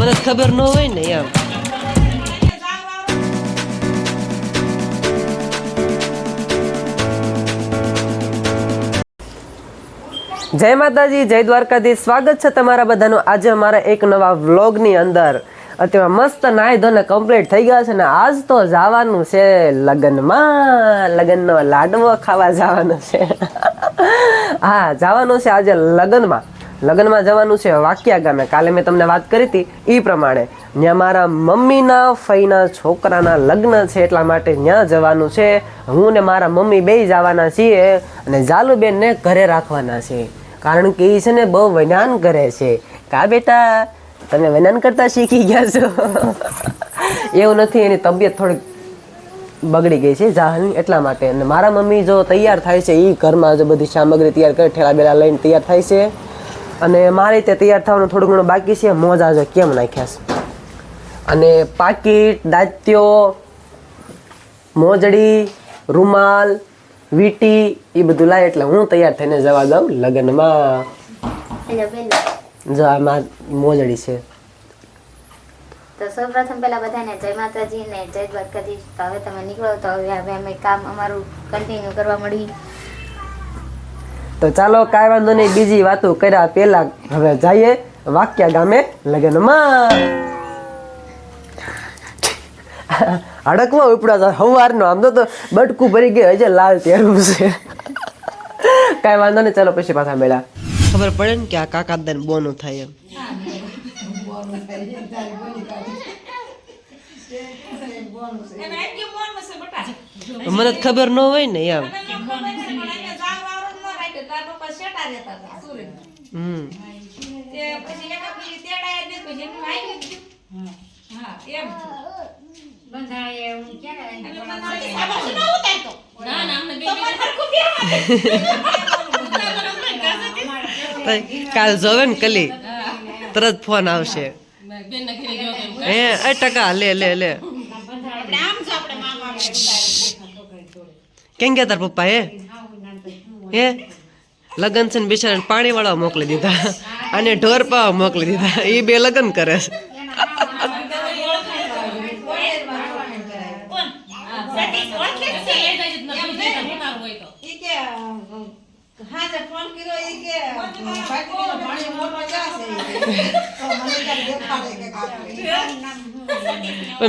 મને ખબર ન હોય ને એમ જય માતાજી, જય દ્વારકાજી સ્વાગત છે તમારા બધાનું આજે અમારા એક નવા વ્લોગની અંદર. અત્યારે મસ્ત નાહી ધોને કમ્પ્લીટ થઈ ગયા છે ને આજ તો જવાનું છે લગ્નમાં. લગ્નનો લાડવો ખાવા જવાનું છે. હા, જવાનું છે આજે લગ્નમાં. લગ્નમાં જવાનું છે, વાક્યા ગામે. કાલે મેં તમને વાત કરી હતી એ પ્રમાણે. ત્યાં મારા મમ્મીના ફઈના છોકરાના લગ્ન છે એટલા માટે ત્યાં જવાનું છે. હું ને મારા મમ્મી બે જવાના છીએ અને જાલુબેનને ઘરે રાખવાના છે. કારણ કે એ છે ને બહુ વનાન કરે છે. કા બેટા? તમે વનાન કરતા શીખી ગયા છો? એવું નથી, એની તબિયત થોડીક બગડી ગઈ છે જાહની એટલા માટે. અને મારા મમ્મી જો તૈયાર થાય છે એ ઘરમાં જો બધી સામગ્રી તૈયાર કરે, ઠેલા બેલા લઈને તૈયાર થાય છે. અને મારી રીતે તૈયાર થવાનું થોડું ઘણું બાકી છે મોજા જો કેમ નાખ્યા છે? અને પાકીટ દાંત્યો મોજડી રૂમાલ વીટી એ બધું લાય એટલે હું તૈયાર થઈને જવા દઉં લગ્નમાં. જો આમાં મોજડી છે. તો સૌપ્રથમ પહેલા બધાને જય માતાજી ને જય દ્વારકાધીશ. તો હવે તમે નીકળો તો હવે હવે અમે કામ અમારું કન્ટિન્યુ કરવા મળી તો ચાલો કાંઈ વાંધો નહીં, બીજી વાતો કર્યા પહેલા હવે જઈએ વાક્યા ગામે લગ્નમાં. અડકમાં ઉપડા જાય સવારનો આમ તો બટકું ભરી ગયું, હજે લાલ તેરું છે. કાંઈ વાંધો નહીં, ચાલો પછી પાછા મેળા ખબર પડે ને કે આ કાકા દાન બોનું થાય એમ. મને ખબર ન હોય ને એમ. હમ. તો કાલ જોવે ને કલી તરત ફોન આવશે. હે એ ટકા લે લે લે. કેમ ગયા તાર પપ્પા હે? હે? લગન છે ને બિચારાને પાણીવાળા મોકલી દીધા અને ઢોર મોકલી દીધા. એ બે લગન કરે છે.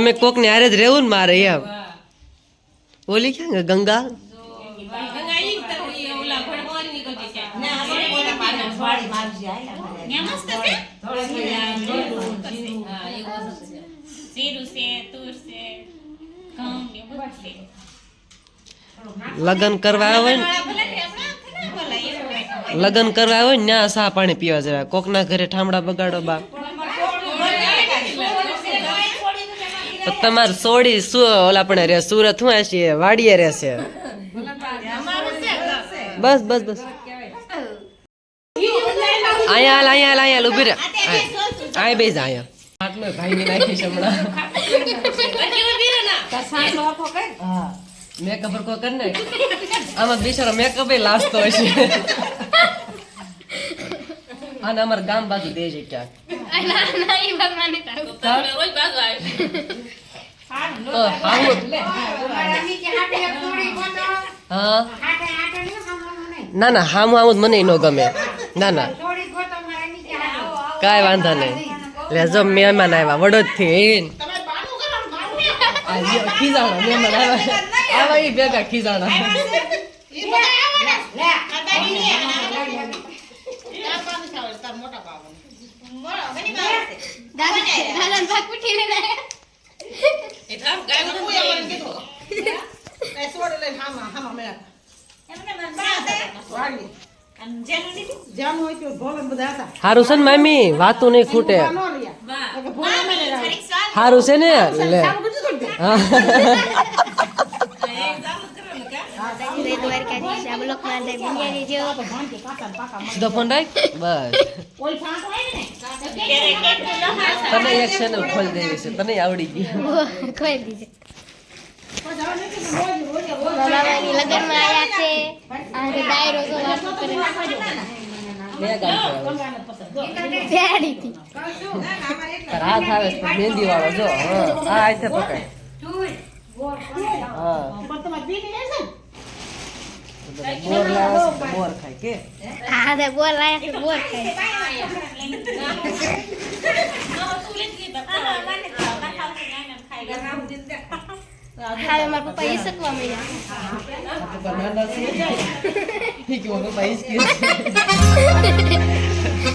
મેં કોકને હારે જ રહેવું ને મારે એમ. બોલી ક્યાં ગંગા ને આપણે કોઈને પાછળ વાળી મારજી મને. જીરું છે તુર છે ઘઉં ને બધું છે લગન કરવા આવે ને. લગન કરવા આવે ને ત્યાં સા પાણી પીવા જવાય કોકના ઘરે ઠામડા બગાડો બા તમારે સોડી શું ઓલા પણ રે સુરત હું છે વાડીએ રહેશે બસ બસ બસ અહીંયા હાલ અહીંયા હાલ અહીંયા ઊભી રહે. આય બેસ અહીંયા. આટલો ભાઈ ને નાખી છે હમણાં. મેકઅપ કો કર. ને. આમાં બિચારો મેકઅપ એ લાસતો હશે અને અમાર ગામ બાજુ દે છે ક્યાંક હા? ના ના હામું હામું જ મને ન ગમે. ના ના. કાંઈ વાંધો નહીં. લેજો મેં મહેમાન આવ્યા વડોદથી ખીજાણા મહેમાન આવ્યા આવા ઈ ભેગા ખીજાણા. કાંઈ હારું છે ને મામી વાતું નહીં ખૂટે. નો રહ્યા. તો કે ભોગન મેળે રહ્યા. હારું છે ને લે. સારું બધું કરી દે. હા. જય દ્વારકાધીશ આ બ્લોકમાં અંદર બિંજારી જો સીધો ફોન રાખ બસ. કોઈ ફાંક હોય ને તને એક ચેનલ ખોલી દેવી છે. તને આવડી ગયું ખોઈ દીધે. તો મામાની લગ્નમાં આવ્યા છે તો ડાયરો જો વાતો કરે હાથ આવે છે મહેંદી વાળો જો હા આ હાથે પકડ? બોર લાવે છે બોર ખાય કે હા તે બોલ લાયા છે બોલ ખાય હવે મારા પપ્પા એ શકવા મળ્યા. આ તો નાના છે ઈ કે ઓલો ભાઈ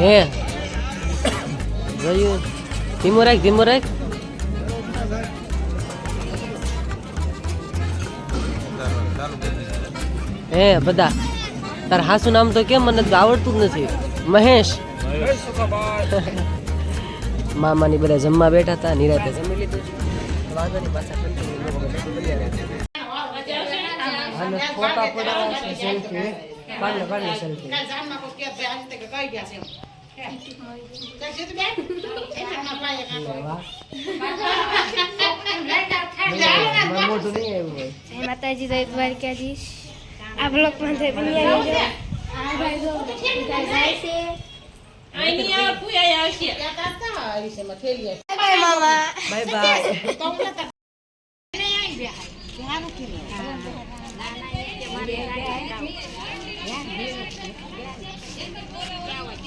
હે. જોયું? ધીમો રાખ ધીમો રાખ. હે બધા. તાર હાસુ નામ તો કેમ મને આવડતું જ નથી? મહેશ. મામાની બધા જમવા બેઠા હતા નિરાતે જમી લીધું. અને ફોટા પડાવવા છે સેલ્ફી. પાડને, પાડને selfie. બેન? માતાજી જય દ્વારકાધીશ આ બ્લોકમાં થઈ હોય આવી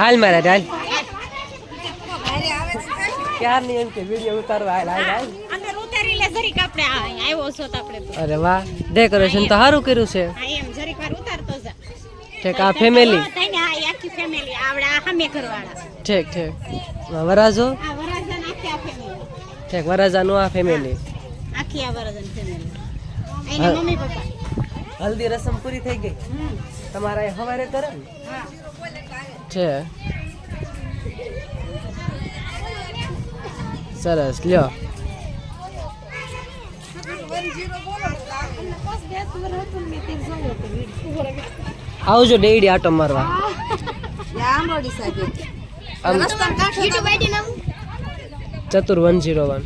હાલ મારા હાલ ક્યારની એમ કે વીડિયો ઉતારવા હાલ હાલ હાલ. અરે વાહ ડેકોરેશન તો સારું કર્યું છે. ઠીક આ ફેમિલી ઠીક ઠીક. વરાજો? ઠીક વરાજાનું આ ફેમિલી આખી આ વરાજન ફેમિલી મમ્મી પપ્પા. હલ્દી રસમ પૂરી થઈ ગઈ. તમારા એ હવારે કરે છે. સરસ લ્યો. આવજો ડેડી આટો મારવા. ચતુર વન જીરો વન.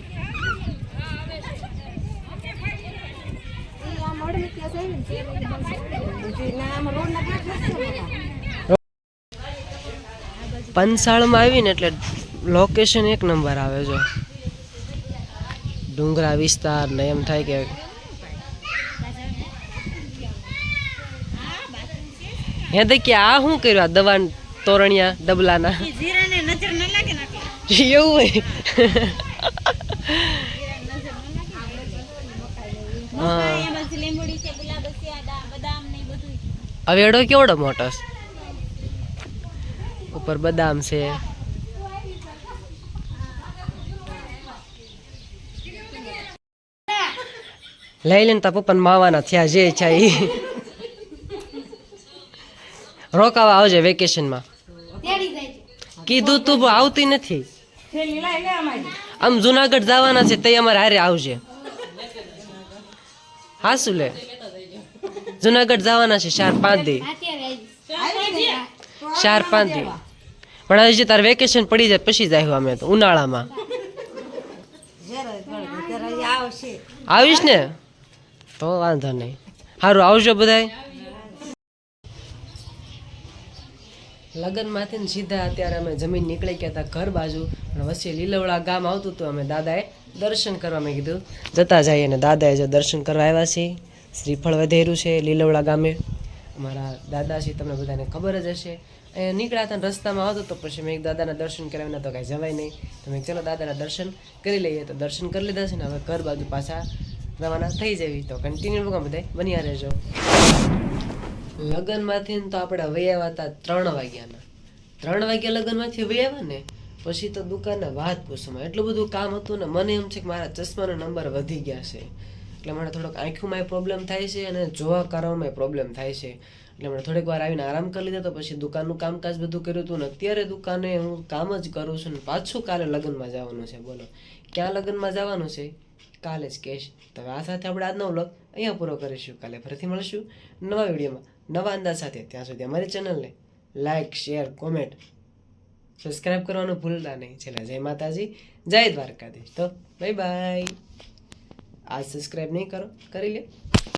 પંસાળમાં આવીને એટલે લોકેશન એક નંબર આવે છે. ડુંગરા વિસ્તાર ને એમ થાય કે હે તો કે આ શું કર્યું? આ દવા તોરણિયા ડબલાના? એવું હોય. હા અહીંયા બસ લીંબડી છે ગુલાબ છે આ બદામ ને ઈ અવેડો કેવડો મોટો છે? ઉપર બદામ છે. લઈ લઈને તા પપ્પા માવાના થયા જે છે એ રોકાવા આવજે વેકેશનમાં. કીધું તું આવતી નથી. આમ જુનાગઢ જવાના છે તે અમારે હારે આવજે. હા શું લે જુનાગઢ જવાના છે, ચાર પાંચ દી. પાંધી પણ હજી તાર વેકેશન પડી જાય પછી જાય અમે તો, ઉનાળામાં. આવીશ ને? તો વાંધો નહીં. સારું આવજો બધાય. લગ્નમાંથી ને સીધા અત્યારે અમે જમીન નીકળી ગયા હતા ઘર બાજુ, પણ વચ્ચે લીલવડા ગામ આવતું હતું, અમે દાદાએ દર્શન કરવા મેં કીધું. જતા જઈએ અને દાદાએ જો દર્શન કરવા આવ્યા છે શ્રીફળ વધેરું છે, લીલવડા ગામે. અમારા દાદા છે તમને બધાને ખબર જ હશે. અહીંયા નીકળ્યા હતા રસ્તામાં આવતો તો પછી મેં એક દાદાના દર્શન કરાવીને તો કાંઈ જવાય નહીં. તો મેં ચલો દાદાના દર્શન કરી લઈએ. તો દર્શન કરી લીધા છે ને હવે ઘર બાજુ પાછા રવાના થઈ જવી. તો કન્ટિન્યુ બધા બધાય, બન્યા રહેજો. લગ્નમાંથી તો આપણે વૈયા હતા ત્રણ વાગ્યાના. ત્રણ વાગ્યા લગ્નમાંથી વૈયા ને, પછી તો દુકાનના વાત પૂછવામાં. એટલું બધું કામ હતું ને, મને એમ છે કે મારા ચશ્માનો નંબર વધી ગયા છે. એટલે મને થોડોક આંખોમાં પ્રોબ્લેમ થાય છે અને જોવા કરવામાં પ્રોબ્લેમ થાય છે. એટલે મને થોડીક વાર આવીને આરામ કરી લીધો તો પછી દુકાનનું કામકાજ બધું કર્યું હતું ને અત્યારે દુકાને હું કામ જ કરું છું ને પાછું કાલે લગ્નમાં જવાનું છે, બોલો. ક્યાં લગ્નમાં જવાનું છે? કાલે જ કહેશ તો આ સાથે આપણે આજનો વ્લોગ અહીંયા પૂરો કરીશું. કાલે ફરીથી મળીશું નવા વિડીયોમાં. નવા અંદાજ સાથે. ત્યાં સુધી અમારી ચેનલને લાઇક શેર કોમેન્ટ સબસ્ક્રાઈબ કરવાનું ભૂલતા નહીં. છેલ્લા જય માતાજી. જય દ્વારકાધીશ. તો બાય બાય આજ સબસ્ક્રાઈબ નહીં કરો કરી લે